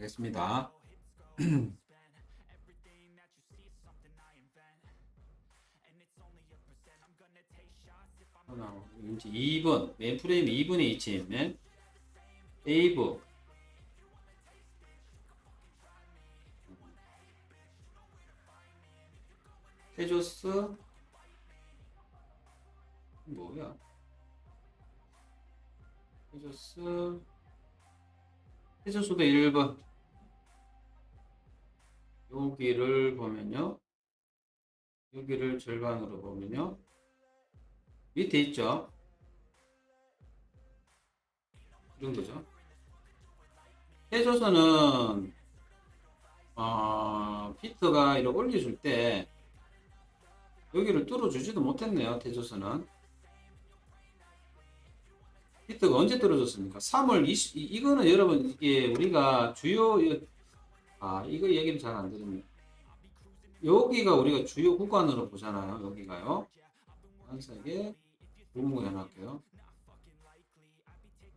알겠습니다. 하나, 이제 2번, 맨 프레임 2번에 위치해 있는 에이브. 테조스 뭐야? 테조스 테조스도 1번 여기를 보면요. 여기를 절반으로 보면요. 밑에 있죠? 이 정도죠. 해조선은 어, 피트가 이렇게 올려줄 때 여기를 뚫어주지도 못했네요 태조선은. 피트가 언제 떨어졌습니까? 3월 20, 이- 이거는 여러분 이게 우리가 주요 이- 아 이거 얘기는 잘안 들립니다. 여기가 우리가 주요 구간으로 보잖아요. 여기가요. 한색에 붉은 해놓을게요.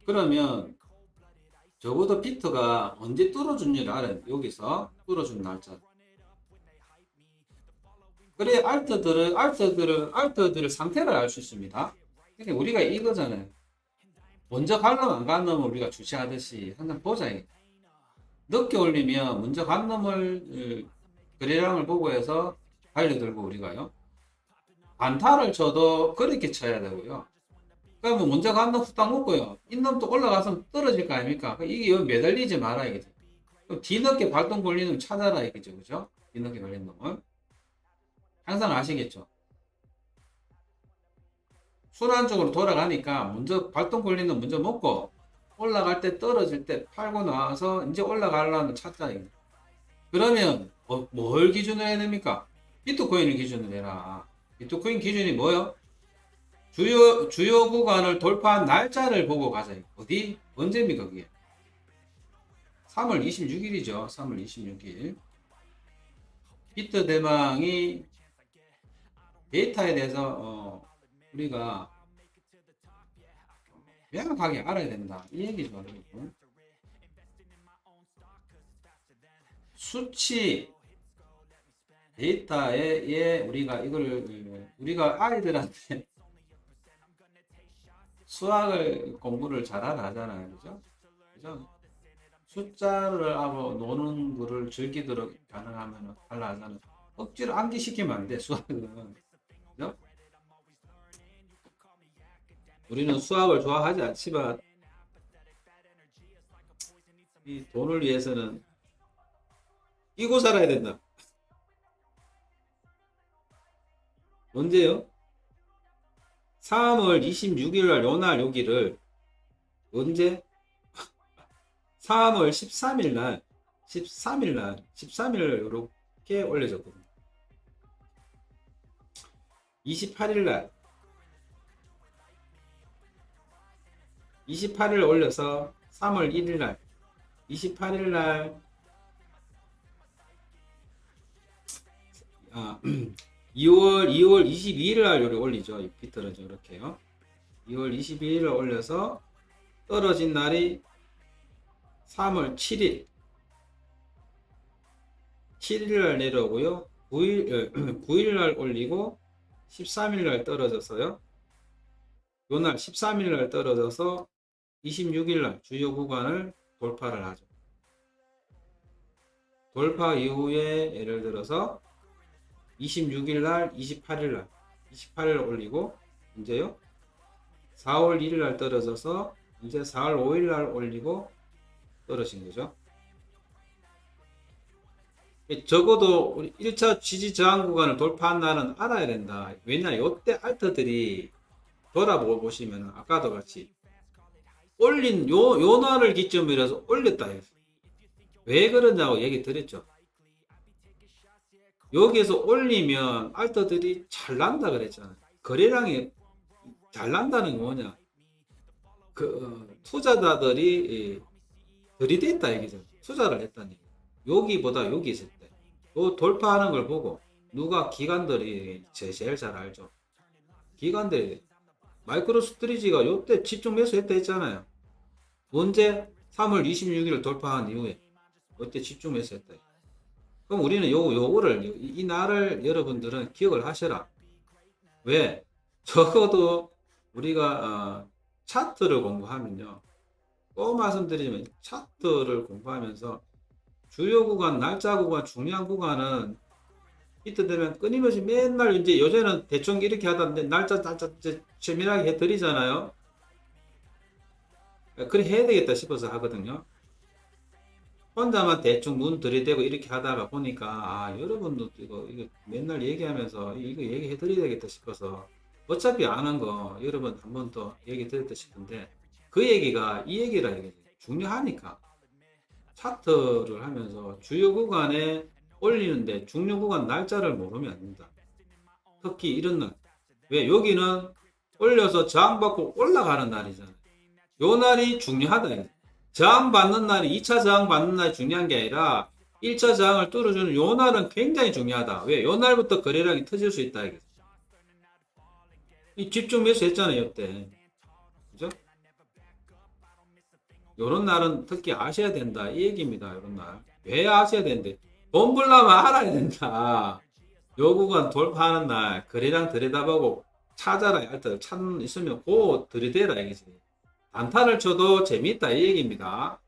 그러면 적어도 피트가 언제 뚫어준지를 알아요. 여기서 뚫어준 날짜. 그래 알트들을 알트들을 알트들을 상태를 알 수 있습니다. 그러니까 우리가 이거잖아요. 먼저 간놈안간 놈을 우리가 주시하듯이 항상 보자. 늦게 올리면 먼저 간 놈을 어, 거래량을 보고 해서 달려들고 우리가요. 안타를 쳐도 그렇게 쳐야 되고요. 그러면 먼저 간놈 후딱 먹고요. 이 놈도 올라가서 떨어질 거 아닙니까? 그러니까 이게 매달리지 말아 이거죠. 그럼 뒤늦게 발동 걸리는 놈 찾아라 이거죠. 그죠? 뒤늦게 걸린 놈을. 항상 아시겠죠? 순환적으로 돌아가니까 먼저 발동 걸리는 먼저 먹고 올라갈 때 떨어질 때 팔고 나와서 이제 올라가려면 찾자 이거. 그러면 뭐, 뭘 기준으로 해야 됩니까? 비트코인을 기준으로 해라. 비트코인 기준이 뭐요? 주요 주요 구간을 돌파한 날짜를 보고 가자. 어디 언제입니까 그게? 3월 26일이죠. 3월 26일. 비트 대망이 데이터에 대해서 어, 우리가 명확하게 알아야 된다. 이 얘기죠. 수치 데이터에 예, 우리가 이걸 우리가 아이들한테 수학을 공부를 잘하라 하잖아요, 그죠? 그죠? 숫자를 하고 노는 거를 즐기도록 가능하면 할라 하잖아요. 억지로 암기시키면 안 돼, 수학은. 우리는 수학을 좋아하지 않지만 이 돈을 위해서는 끼고 살아야 된다. 언제요? 3월 26일 날 요날 여기를 언제? 3월 13일 날 13일 날 13일 날 이렇게 올려졌거든요. 28일 날 28일 올려서 3월 1일 날 28일 날 아, 2월 2월 22일 날 요리 올리죠. 이 비트는 이렇게요. 2월 22일 날 올려서 떨어진 날이 3월 7일 7일 날 내려오고요. 9일 9일 날 올리고 13일 날 떨어져서요. 요날 13일 날 떨어져서 26일 날 주요 구간을 돌파를 하죠. 돌파 이후에 예를 들어서 26일 날, 28일 날, 28일 올리고 이제요. 4월 1일 날 떨어져서 이제 4월 5일 날 올리고 떨어진 거죠. 적어도 우리 1차 지지 저항 구간을 돌파한 날은 알아야 된다. 왜냐, 이때 알트들이 돌아보시면 아까도 같이 올린 요, 요 날을 기점으로 해서 올렸다 해서 왜 그러냐고 얘기 드렸죠. 여기에서 올리면 알터들이 잘 난다 그랬잖아요. 거래량이 잘 난다는 게 뭐냐? 그 어, 투자자들이 이, 들이댔다 얘기죠. 투자를 했다니. 여기보다 여기 있을 때. 요 돌파하는 걸 보고 누가 기관들이 제- 제일 잘 알죠. 기관들이 마이크로 스트리지가 요때 집중 매수했다 했잖아요. 언제? 3월 26일 돌파한 이후에 그때 집중 매수했다. 그럼 우리는 요, 요거를, 이, 이 날을 여러분들은 기억을 하셔라. 왜? 적어도 우리가, 어, 차트를 공부하면요. 또 말씀드리지만, 차트를 공부하면서 주요 구간, 날짜 구간, 중요한 구간은 이때 되면 끊임없이 맨날 이제 요새는 대충 이렇게 하다는데 날짜, 날짜, 세밀하게 해드리잖아요. 그래 해야 되겠다 싶어서 하거든요. 혼자만 대충 문 들이대고 이렇게 하다가 보니까 아 여러분도 이거 이거 맨날 얘기하면서 이거 얘기해 드려야 되겠다 싶어서 어차피 아는 거 여러분 한 번 더 얘기 드렸다 싶은데 그 얘기가 이 얘기라 이게 중요하니까 차트를 하면서 주요 구간에 올리는데 중요 구간 날짜를 모르면 안 된다. 특히 이런 날. 왜 여기는 올려서 저항받고 올라가는 날이잖아요. 요 날이 중요하다. 이거지. 저항 받는 날이 2차 저항 받는 날이 중요한 게 아니라 1차 저항을 뚫어주는 요 날은 굉장히 중요하다. 왜? 요 날부터 거래량이 터질 수 있다. 이 집중 매수 했잖아요, 이때. 그죠? 요런 날은 특히 아셔야 된다. 이 얘기입니다, 요런 날. 왜 아셔야 되는데? 돈 벌려면 알아야 된다. 요 구간 돌파하는 날, 거래량 들여다보고 찾아라. 할때 찾 있으면 고 들이대라. 이거지. 단타를 쳐도 재밌다 이 얘기입니다.